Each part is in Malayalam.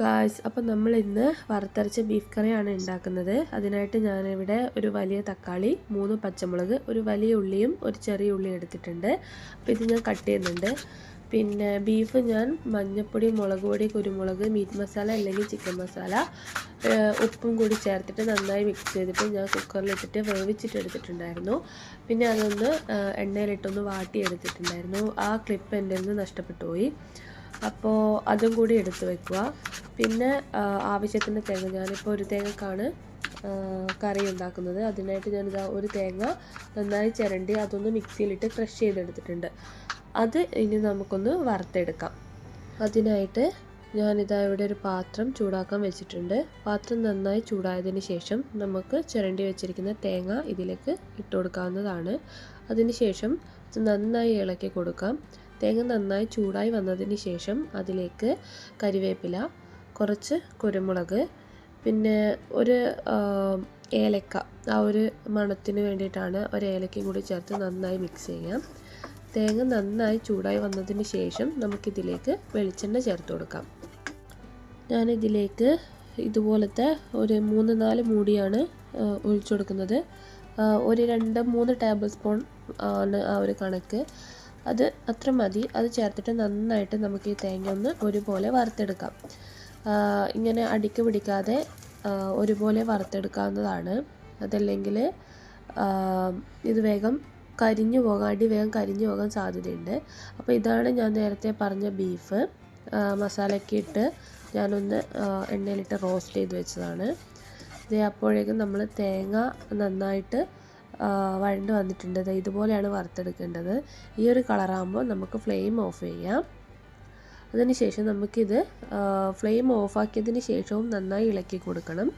ഗായ്സ് അപ്പം നമ്മൾ ഇന്ന് വറുത്തരച്ച ബീഫ് കറിയാണ് ഉണ്ടാക്കുന്നത്. അതിനായിട്ട് ഞാനിവിടെ ഒരു വലിയ തക്കാളി മൂന്ന് പച്ചമുളക് ഒരു വലിയ ഉള്ളിയും ഒരു ചെറിയ ഉള്ളിയും എടുത്തിട്ടുണ്ട്. അപ്പോൾ ഇത് ഞാൻ കട്ട് ചെയ്യുന്നുണ്ട്. പിന്നെ ബീഫ് ഞാൻ മഞ്ഞൾപ്പൊടി മുളക് പൊടി കുരുമുളക് മീറ്റ് മസാല അല്ലെങ്കിൽ ചിക്കൻ മസാല ഉപ്പും കൂടി ചേർത്തിട്ട് നന്നായി മിക്സ് ചെയ്തിട്ട് ഞാൻ കുക്കറിലിട്ടിട്ട് വേവിച്ചിട്ട് എടുത്തിട്ടുണ്ടായിരുന്നു. പിന്നെ അതൊന്ന് എണ്ണയിലിട്ടൊന്ന് വാട്ടിയെടുത്തിട്ടുണ്ടായിരുന്നു. ആ ക്ലിപ്പ് എന്റെ നിന്ന് നഷ്ടപ്പെട്ടു പോയി. അപ്പോൾ അതും കൂടി എടുത്തു വെക്കുക. പിന്നെ ആവശ്യത്തിന് തേങ്ങ. ഞാനിപ്പോൾ ഒരു തേങ്ങക്കാണ് കറി ഉണ്ടാക്കുന്നത്. അതിനായിട്ട് ഞാനിതാ ഒരു തേങ്ങ നന്നായി ചിരണ്ടി അതൊന്ന് മിക്സിയിലിട്ട് ക്രഷ് ചെയ്തെടുത്തിട്ടുണ്ട്. അത് ഇനി നമുക്കൊന്ന് വറുത്തെടുക്കാം. അതിനായിട്ട് ഞാനിതാ ഇവിടെ ഒരു പാത്രം ചൂടാക്കാൻ വെച്ചിട്ടുണ്ട്. പാത്രം നന്നായി ചൂടായതിന് ശേഷം നമുക്ക് ചിരണ്ടി വെച്ചിരിക്കുന്ന തേങ്ങ ഇതിലേക്ക് ഇട്ട് കൊടുക്കാവുന്നതാണ്. അതിന് ശേഷം നന്നായി ഇളക്കി കൊടുക്കാം. തേങ്ങ നന്നായി ചൂടായി വന്നതിന് ശേഷം അതിലേക്ക് കരിവേപ്പില കുറച്ച് കുരുമുളക് പിന്നെ ഒരു ഏലക്ക. ആ ഒരു മണത്തിന് വേണ്ടിയിട്ടാണ് ഒരു ഏലക്കയും കൂടി ചേർത്ത് നന്നായി മിക്സ് ചെയ്യാം തേങ്ങ നന്നായി ചൂടായി വന്നതിന് ശേഷം നമുക്കിതിലേക്ക് വെളിച്ചെണ്ണ ചേർത്ത് കൊടുക്കാം. ഞാനിതിലേക്ക് ഇതുപോലത്തെ ഒരു മൂന്ന് നാല് മൂടിയാണ് ഒഴിച്ചു കൊടുക്കുന്നത്. ഒരു രണ്ട് മൂന്ന് ടേബിൾ സ്പൂൺ ആണ് ആ ഒരു കണക്ക്. അത് അത്ര മതി. അത് ചേർത്തിട്ട് നന്നായിട്ട് നമുക്ക് ഈ തേങ്ങ ഒന്ന് ഒരുപോലെ വറുത്തെടുക്കാം. ഇങ്ങനെ അടിക്ക് പിടിക്കാതെ ഒരുപോലെ വറുത്തെടുക്കാവുന്നതാണ്. അതല്ലെങ്കിൽ ഇത് വേഗം കരിഞ്ഞു പോകാൻ അടി വേഗം കരിഞ്ഞു പോകാൻ സാധ്യതയുണ്ട്. അപ്പോൾ ഇതാണ് ഞാൻ നേരത്തെ പറഞ്ഞ ബീഫ്. മസാലയ്ക്ക് ഇട്ട് ഞാനൊന്ന് എണ്ണയിലിട്ട് റോസ്റ്റ് ചെയ്ത് വെച്ചതാണ്. ഇത് അപ്പോഴേക്കും നമ്മൾ തേങ്ങ നന്നായിട്ട് വഴണ്ട് വന്നിട്ടുണ്ട്. ഇതുപോലെയാണ് വറുത്തെടുക്കേണ്ടത്. ഈ ഒരു കളറാകുമ്പോൾ നമുക്ക് ഫ്ലെയിം ഓഫ് ചെയ്യാം. അതിനുശേഷം നമുക്കിത് ഫ്ലെയിം ഓഫാക്കിയതിന് ശേഷവും നന്നായി ഇളക്കി കൊടുക്കണം.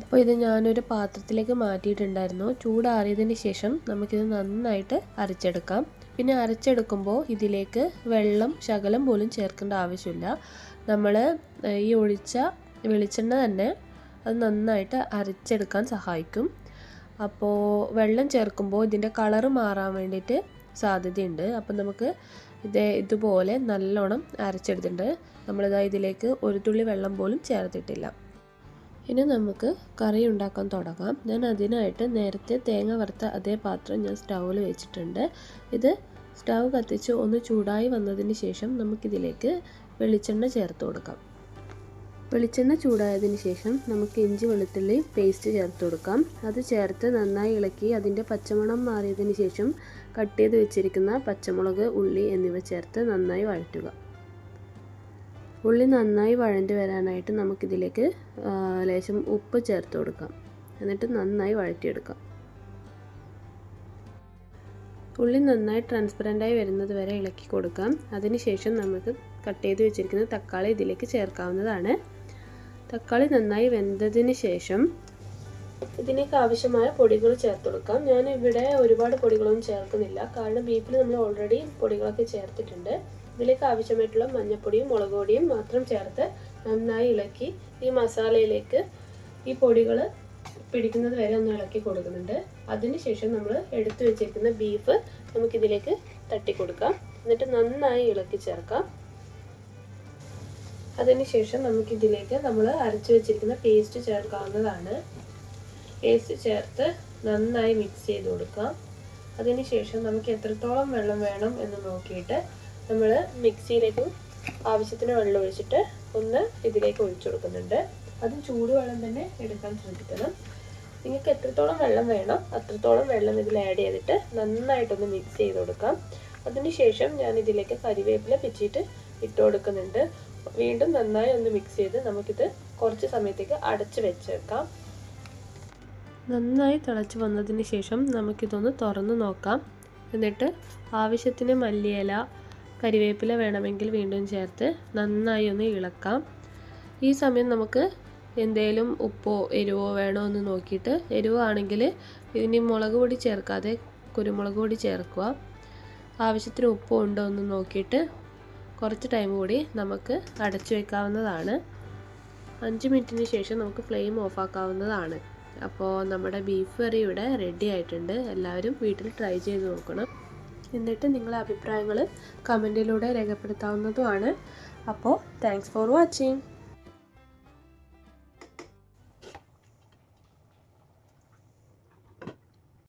അപ്പോൾ ഇത് ഞാനൊരു പാത്രത്തിലേക്ക് മാറ്റിയിട്ടുണ്ടായിരുന്നു. ചൂടാറിയതിന് ശേഷം നമുക്കിത് നന്നായിട്ട് അരച്ചെടുക്കാം. പിന്നെ അരച്ചെടുക്കുമ്പോൾ ഇതിലേക്ക് വെള്ളം ശകലം പോലും ചേർക്കേണ്ട ആവശ്യമില്ല. നമ്മൾ ഈ ഒഴിച്ച വെളിച്ചെണ്ണ തന്നെ അത് നന്നായിട്ട് അരച്ചെടുക്കാൻ സഹായിക്കും. അപ്പോൾ വെള്ളം ചേർക്കുമ്പോൾ ഇതിന്റെ കളറ് മാറാൻ വേണ്ടിയിട്ട് സാധ്യതയുണ്ട്. അപ്പം നമുക്ക് ഇത് ഇതുപോലെ നല്ലോണം അരച്ചെടുത്തിട്ടുണ്ട്. നമ്മളിതാ ഇതിലേക്ക് ഒരു തുള്ളി വെള്ളം പോലും ചേർത്തിട്ടില്ല. ഇനി നമുക്ക് കറി ഉണ്ടാക്കാൻ തുടങ്ങാം. ഞാൻ അതിനായിട്ട് നേരത്തെ തേങ്ങ വറുത്ത അതേ പാത്രം ഞാൻ സ്റ്റൗവിൽ വെച്ചിട്ടുണ്ട്. ഇത് സ്റ്റൗ കത്തിച്ച് ഒന്ന് ചൂടായി വന്നതിന് ശേഷം നമുക്കിതിലേക്ക് വെളിച്ചെണ്ണ ചേർത്ത് കൊടുക്കാം. വെളിച്ചെണ്ണ ചൂടായതിന് ശേഷം നമുക്ക് ഇഞ്ചി വെളുത്തുള്ളി പേസ്റ്റ് ചേർത്ത് കൊടുക്കാം. അത് ചേർത്ത് നന്നായി ഇളക്കി അതിന്റെ പച്ചമണം മാറിയതിന് ശേഷം കട്ട് ചെയ്ത് വെച്ചിരിക്കുന്ന പച്ചമുളക് ഉള്ളി എന്നിവ ചേർത്ത് നന്നായി വഴറ്റുക. ഉള്ളി നന്നായി വഴണ്ടി വരാനായിട്ട് നമുക്കിതിലേക്ക് ലേശം ഉപ്പ് ചേർത്ത് കൊടുക്കാം. എന്നിട്ട് നന്നായി വഴറ്റിയെടുക്കാം. ഉള്ളി നന്നായി ട്രാൻസ്പെറന്റായി വരുന്നത് വരെ ഇളക്കി കൊടുക്കാം. അതിനുശേഷം നമുക്ക് കട്ട് ചെയ്ത് വെച്ചിരിക്കുന്ന തക്കാളി ഇതിലേക്ക് ചേർക്കാവുന്നതാണ്. തക്കാളി നന്നായി വെന്തതിന് ശേഷം ഇതിലേക്ക് ആവശ്യമായ പൊടികൾ ചേർത്ത് കൊടുക്കാം. ഞാൻ ഇവിടെ ഒരുപാട് പൊടികളൊന്നും ചേർക്കുന്നില്ല. കാരണം ബീഫിൽ നമ്മൾ ഓൾറെഡി പൊടികളൊക്കെ ചേർത്തിട്ടുണ്ട്. ഇതിലേക്ക് ആവശ്യമായിട്ടുള്ള മഞ്ഞപ്പൊടിയും മുളക് പൊടിയും മാത്രം ചേർത്ത് നന്നായി ഇളക്കി ഈ മസാലയിലേക്ക് ഈ പൊടികൾ പിടിക്കുന്നത് വരെ ഒന്ന് ഇളക്കി കൊടുക്കുന്നുണ്ട്. അതിനുശേഷം നമ്മൾ എടുത്തു വെച്ചിരിക്കുന്ന ബീഫ് നമുക്കിതിലേക്ക് തട്ടി കൊടുക്കാം എന്നിട്ട് നന്നായി ഇളക്കി ചേർക്കാം. അതിനുശേഷം നമുക്കിതിലേക്ക് നമ്മൾ അരച്ചു വെച്ചിരിക്കുന്ന പേസ്റ്റ് ചേർക്കാവുന്നതാണ്. പേസ്റ്റ് ചേർത്ത് നന്നായി മിക്സ് ചെയ്ത് കൊടുക്കാം. അതിനുശേഷം നമുക്ക് എത്രത്തോളം വെള്ളം വേണം എന്ന് നോക്കിയിട്ട് നമ്മൾ മിക്സിയിലേക്ക് ആവശ്യത്തിന് വെള്ളം ഒഴിച്ചിട്ട് ഒന്ന് ഇതിലേക്ക് ഒഴിച്ചു കൊടുക്കുന്നുണ്ട്. അതും ചൂടുവെള്ളം തന്നെ എടുക്കാൻ ശ്രദ്ധിക്കണം. നിങ്ങൾക്ക് എത്രത്തോളം വെള്ളം വേണം അത്രത്തോളം വെള്ളം ഇതിൽ ആഡ് ചെയ്തിട്ട് നന്നായിട്ടൊന്ന് മിക്സ് ചെയ്ത് കൊടുക്കാം. അതിനുശേഷം ഞാൻ ഇതിലേക്ക് കരിവേപ്പില പിച്ചിട്ട് ഇട്ട് കൊടുക്കുന്നുണ്ട്. വീണ്ടും നന്നായി ഒന്ന് മിക്സ് ചെയ്ത് നമുക്കിത് കുറച്ച് സമയത്തേക്ക് അടച്ചു വെച്ചേക്കാം. നന്നായി തിളച്ച് വന്നതിന് ശേഷം നമുക്കിതൊന്ന് തുറന്ന് നോക്കാം. എന്നിട്ട് ആവശ്യത്തിന് മല്ലിയില കരിവേപ്പില വേണമെങ്കിൽ വീണ്ടും ചേർത്ത് നന്നായി ഒന്ന് ഇളക്കാം. ഈ സമയം നമുക്ക് എന്തേലും ഉപ്പോ എരിവോ വേണോ എന്ന് നോക്കിയിട്ട് എരിവാണെങ്കിൽ ഇനി മുളക് പൊടി ചേർക്കാതെ കുരുമുളക് പൊടി ചേർക്കുക. ആവശ്യത്തിന് ഉപ്പോ ഉണ്ടോ എന്ന് നോക്കിയിട്ട് കുറച്ച് ടൈം കൂടി നമുക്ക് അടച്ചു വെക്കാവുന്നതാണ്. അഞ്ച് മിനിറ്റിന് ശേഷം നമുക്ക് ഫ്ലെയിം ഓഫ് ആക്കാവുന്നതാണ്. അപ്പോൾ നമ്മുടെ ബീഫ് കറി ഇവിടെ റെഡി ആയിട്ടുണ്ട്. എല്ലാവരും വീട്ടിൽ ട്രൈ ചെയ്ത് നോക്കണം. എന്നിട്ട് നിങ്ങളുടെ അഭിപ്രായങ്ങൾ കമന്റിലൂടെ രേഖപ്പെടുത്താവുന്നതുമാണ്. അപ്പോൾ താങ്ക്സ് ഫോർ വാച്ചിങ്